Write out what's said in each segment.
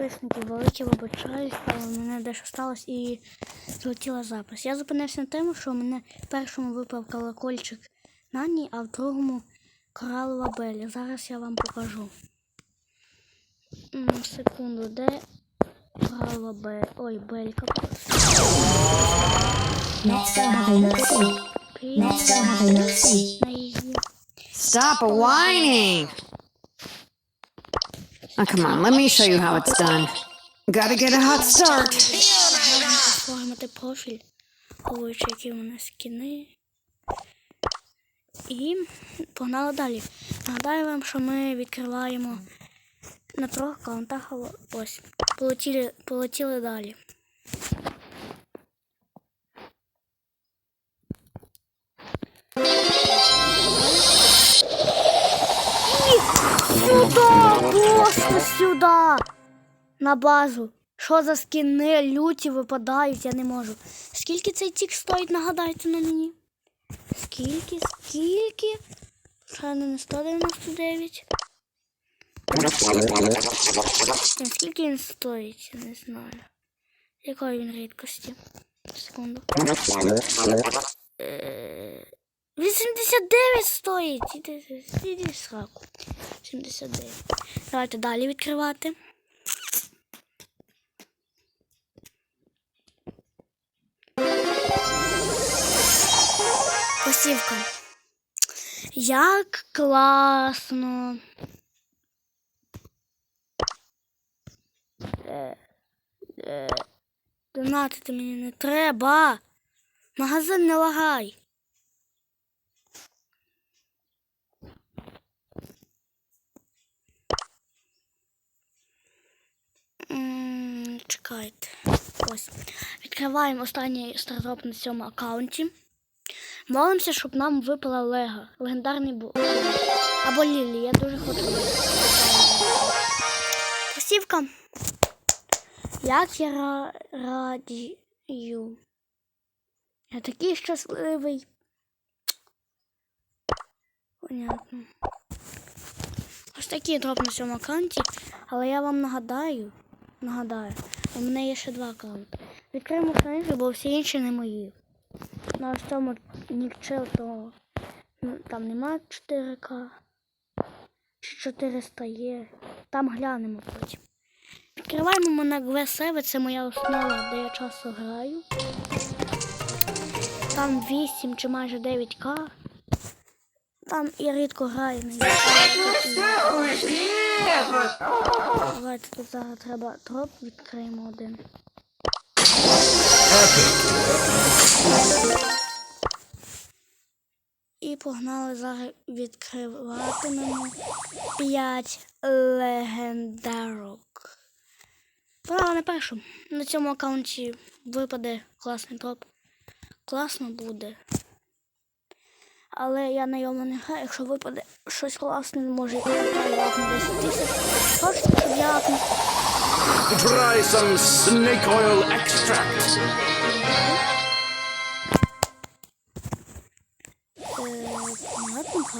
підписники великі вибачаюсь, але в мене дещо сталося і злетіла запис. Я зупинився на тому, що в мене в першому випав колокольчик Нані, а в другому коралова Белі. Зараз я вам покажу. Секунду, де коралова Белі? Ой, Белька. Let's go have a look-see. Let's go have a look-see. На її. Stop whining! Oh, come on, let me show you how it's done. Gotta get a hot start. Оформити профіль, які у нас скіни. І погнали далі. Нагадаю вам, що ми відкриваємо на трьох аккаунтах. Ось. Полетіли, полетіли далі. Сюда! На базу. Що за скини люті випадають, я не можу. Скільки цей тік стоїть, нагадайте на мені? Скільки, скільки? Ще не 199. Скільки він стоїть, я не знаю. Якої він рідкості? Секунду. Е, 89 стоїть. Іди, сраку. 79. Давайте далі відкривати. Посівка. Як класно. Е, е, Донатити мені не треба. Магазин не лагай. Чекайте. Ось. Відкриваємо останній стартап на цьому аккаунті. Молимося, щоб нам випала Лего. Легендарний бу. Або Лілі. Я дуже хочу. Посівка. Як я ра- радію. Я такий щасливий. Понятно. Ось такий дроп на цьому аккаунті, але я вам нагадаю, нагадаю, у мене є ще два аккаунти. Відкриємо книжки, бо всі інші не мої. На ось цьому нікчел, то ну, там нема 4К. Чи 400 є. Там глянемо потім. Відкриваємо на GV7, це моя основа, де я часто граю. Там 8 чи майже 9К. Там я рідко граю на. Давайте тут зараз треба дроп відкриємо один. І погнали зараз відкриватимемо 5 легендарок. Право не першу. На цьому аккаунті випаде класний дроп. Класно буде. Але я на ньому не граю, якщо випаде щось класне, може я лапну 10 тисяч. Я лапну Try some snake oil extract.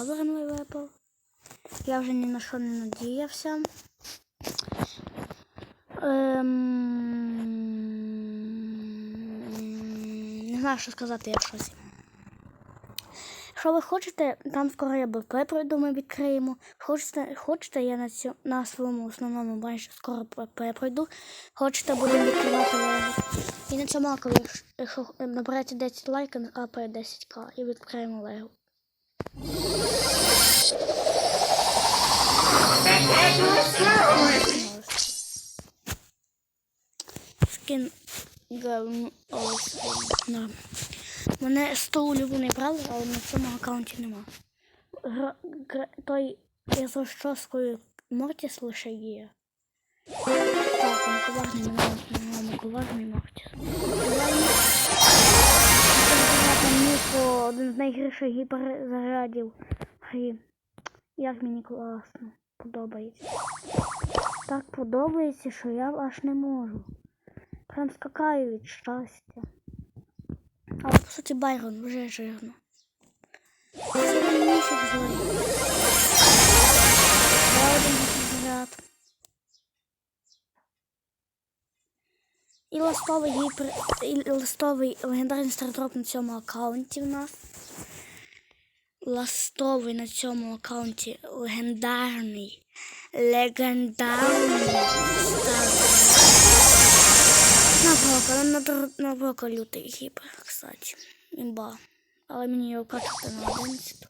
Е, випав. Я вже ні на що не надіявся. Ем, Не знаю, що сказати, я в Якщо ви хочете, там скоро я БП пройду, ми відкриємо. Хочете, хочете я на, цьому, на своєму основному банчі скоро БП пройду. Хочете, будемо відкривати лего. І на цьому лайку, якщо- якщо наберете 10 лайків, накапає 10к і відкриємо лего. Скин говно Олександр. Мене 100 улюблений правда, але на цьому аккаунті нема. Гра, гра, той із розчоскою Мортіс лише є. Так, мукуважний мене мукуважний Мортіс. Один з найгірших гіперзарядів грі. Як мені класно. Подобається. Так подобається, що я аж не можу. Прям скакаю від щастя. Але по суті Байрон вже жирно. Це місяць злий. Один. І ластовий гіпер, і ластовий легендарний стартроп на цьому аккаунті в нас. Ластовий на цьому аккаунті легендарний. Легендарний стартроп. На на, на лютий гіпер, кстати. Імба. Але мені його качати на 11.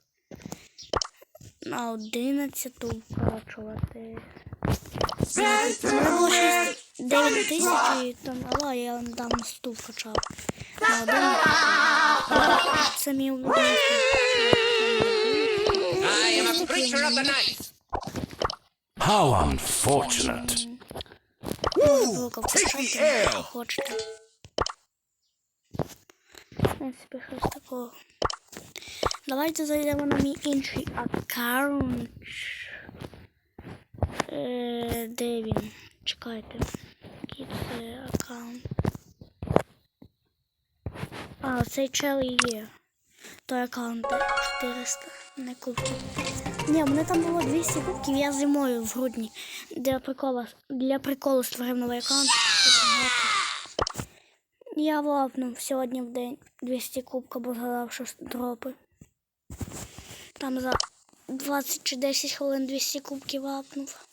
На 11 вкачувати. Мене було 9 тисяч там, але я недавно 100 вкачав. На 11. Це мій улюблений. I am a creature of the night. How unfortunate. Хочете. В принципі, щось такого. Давайте зайдемо на мій інший аккаунт. Е, де він? Чекайте. Який це аккаунт? А, цей чел і є. Той аккаунт 400 не кубків. Ні, мене там було 200 кубків, я зимою в грудні. Для приколу, для приколу створив новий аккаунт. Я лапнув сьогодні в день 200 кубка, бо згадав, що дропи. Там за 20 чи 10 хвилин 200 кубків лапнув.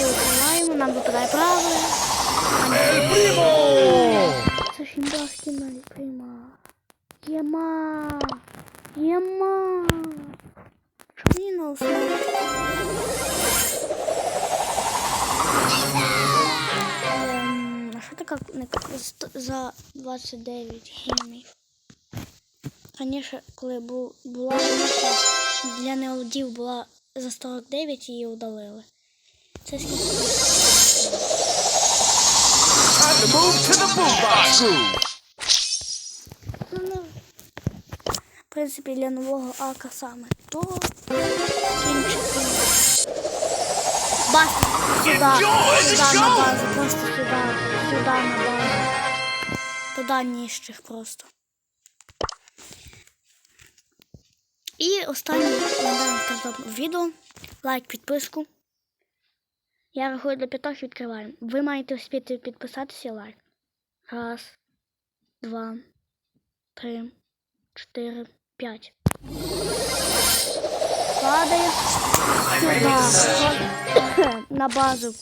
І відкриваємо, нам випадає праве. Це імбовський навіть прийма. Єма! На основі? Ем, А що таке за 29 гемів? Раніше, коли бу- була для неодів була за 49 її удалили. Це скільки? Move to the boombox. Ну, ну, в принципі, для нового ака саме то кінчики. Баста, сюди, сюди на базу, просто сюди, сюди на базу. Туди ніжчих просто. І останнє відео. Лайк, підписку. Я рахую до п'ятох відкриваємо. Ви маєте успіти підписатися лайк. Раз, два, три, чотири, п'ять. Падає сюди. На базу.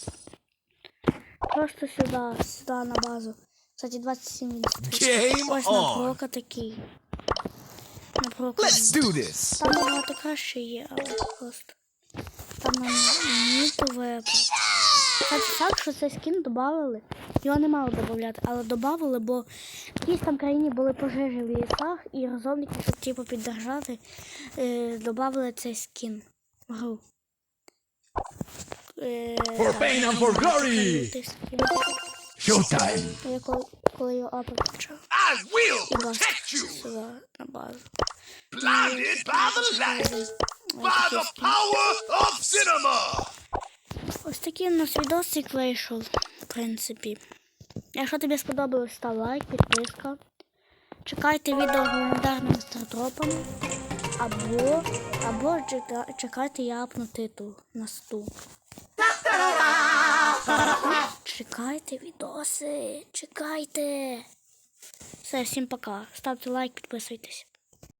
Просто сюди, сюди на базу. Кстати, 27 відсотків. Game Ось на такий. На прока. Let's do this. Там набагато краще є, але просто. Там нам ніту випав. Кстати, факт, що цей скін додали. Його не мало додати, але додали, бо в якійсь там країні були пожежі в лісах, і розробники, щоб типу піддержати, е, додали цей скін в гру. Е, For pain and for glory. Showtime. Я коли, коли його апи почав. I will І бачу сюди на базу. Blinded by the light. By the power of cinema. Ось такий у нас відосик вийшов, принципі. Якщо тобі сподобалось, став лайк, підписка. Чекайте відео з легендарними стартропами. Або, або чекайте я апну титул на сту. Чекайте відоси, чекайте. Все, всім пока. Ставте лайк, підписуйтесь.